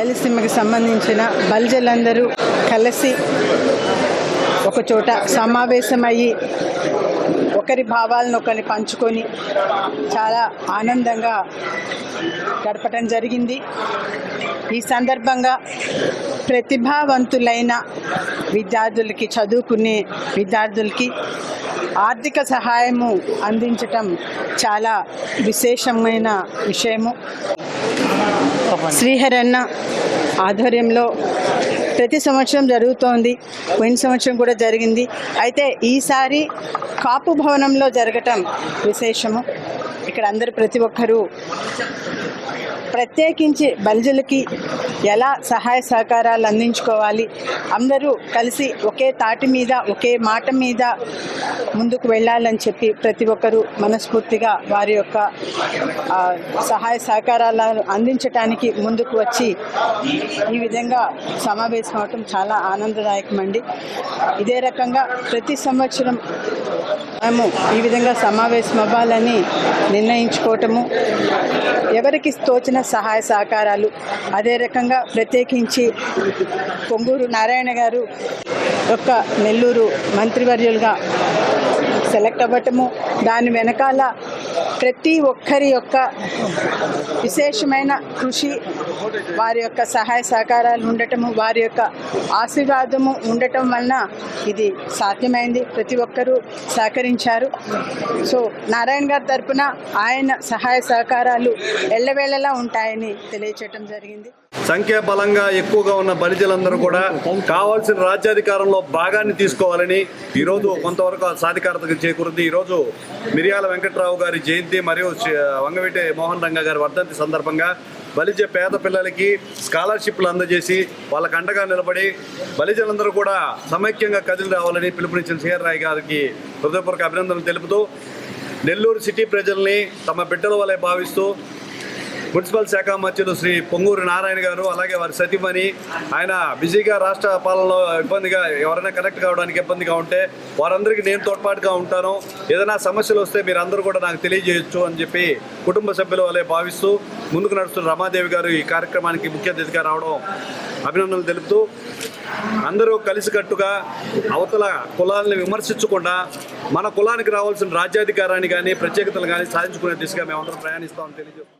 రాయలసీమకి సంబంధించిన బల్జలందరూ కలిసి ఒకచోట సమావేశమయ్యి ఒకరి భావాలను ఒకరిని పంచుకొని చాలా ఆనందంగా గడపటం జరిగింది. ఈ సందర్భంగా ప్రతిభావంతులైన విద్యార్థులకి చదువుకునే విద్యార్థులకి ఆర్థిక సహాయము అందించటం చాలా విశేషమైన విషయము. శ్రీహరన్న ఆధ్వర్యంలో ప్రతి సంవత్సరం జరుగుతోంది. పోయిన సంవత్సరం కూడా జరిగింది. అయితే ఈసారి కాపు భవనంలో జరగటం విశేషము. ఇక్కడ అందరు ప్రతి ఒక్కరూ ప్రత్యేకించి బల్జులకి ఎలా సహాయ సహకారాలు అందించుకోవాలి? అందరూ కలిసి ఒకే తాటి మీద ఒకే మాట మీద ముందుకు వెళ్ళాలని చెప్పి ప్రతి ఒక్కరూ మనస్ఫూర్తిగా వారి యొక్క సహాయ సహకారాలను అందించటానికి ముందుకు వచ్చి ఈ విధంగా సమావేశం అవటం చాలా ఆనందదాయకమండి. ఇదే రకంగా ప్రతి సంవత్సరం మేము ఈ విధంగా సమావేశం అవ్వాలని నిర్ణయించుకోవటము ఎవరికి తోచిన సహాయ సహకారాలు అదే రకంగా ప్రత్యేకించి పొంగూరు నారాయణ గారు యొక్క నెల్లూరు మంత్రివర్యులుగా సెలెక్ట్ అవ్వటము దాని వెనకాల ప్రతి ఒక్కరి యొక్క విశేషమైన కృషి వారి యొక్క సహాయ సహకారాలు ఉండటము వారి యొక్క ఆశీర్వాదము ఉండటం వలన ఇది సాధ్యమైంది. ప్రతి ఒక్కరూ సహకరించారు. సో నారాయణ గారి తరపున ఆయన సహాయ సహకారాలు ఎల్లవేళలా ఉంటాయని తెలియచేయటం జరిగింది. సంఖ్యాబలంగా ఎక్కువగా ఉన్న బలిజలందరూ కూడా కావాల్సిన రాజ్యాధికారంలో భాగాన్ని తీసుకోవాలని ఈరోజు కొంతవరకు సాధికారత చేకూరింది. ఈరోజు మిరియాల వెంకట్రావు గారి జయంతి మరియు వంగవీటి మోహన్ రంగ గారి వర్ధంతి సందర్భంగా బలిజ పేద పిల్లలకి స్కాలర్షిప్లు అందజేసి వాళ్ళకు అండగా నిలబడి బలిజలందరూ కూడా సమైక్యంగా కదిలి రావాలని పిలుపునిచ్చిన సిఆర్ రాయ్ గారికి హృదయపూర్వక అభినందనలు తెలుపుతూ నెల్లూరు సిటీ ప్రజల్ని తమ బిడ్డల వలె భావిస్తూ మున్సిపల్ శాఖ మంత్రులు శ్రీ పొంగూరు నారాయణ గారు అలాగే వారి సతీమణి ఆయన బిజీగా రాష్ట్ర పాలనలో ఇబ్బందిగా ఎవరైనా కనెక్ట్ కావడానికి ఇబ్బందిగా ఉంటే వారందరికీ నేను తోడ్పాటుగా ఉంటాను. ఏదైనా సమస్యలు వస్తే మీరు అందరూ కూడా నాకు తెలియజేయొచ్చు అని చెప్పి కుటుంబ సభ్యులు వలె భావిస్తూ ముందుకు నడుస్తున్న రమాదేవి గారు ఈ కార్యక్రమానికి ముఖ్య అతిథిగా రావడం అభినందనలు తెలుపుతూ అందరూ కలిసికట్టుగా అవతల కులాలను విమర్శించకుండా మన కులానికి రావాల్సిన రాజ్యాధికారాన్ని కానీ ప్రత్యేకతలు కానీ సాధించుకునే దిశగా మేమందరం ప్రయాణిస్తామని తెలియజేస్తున్నాం.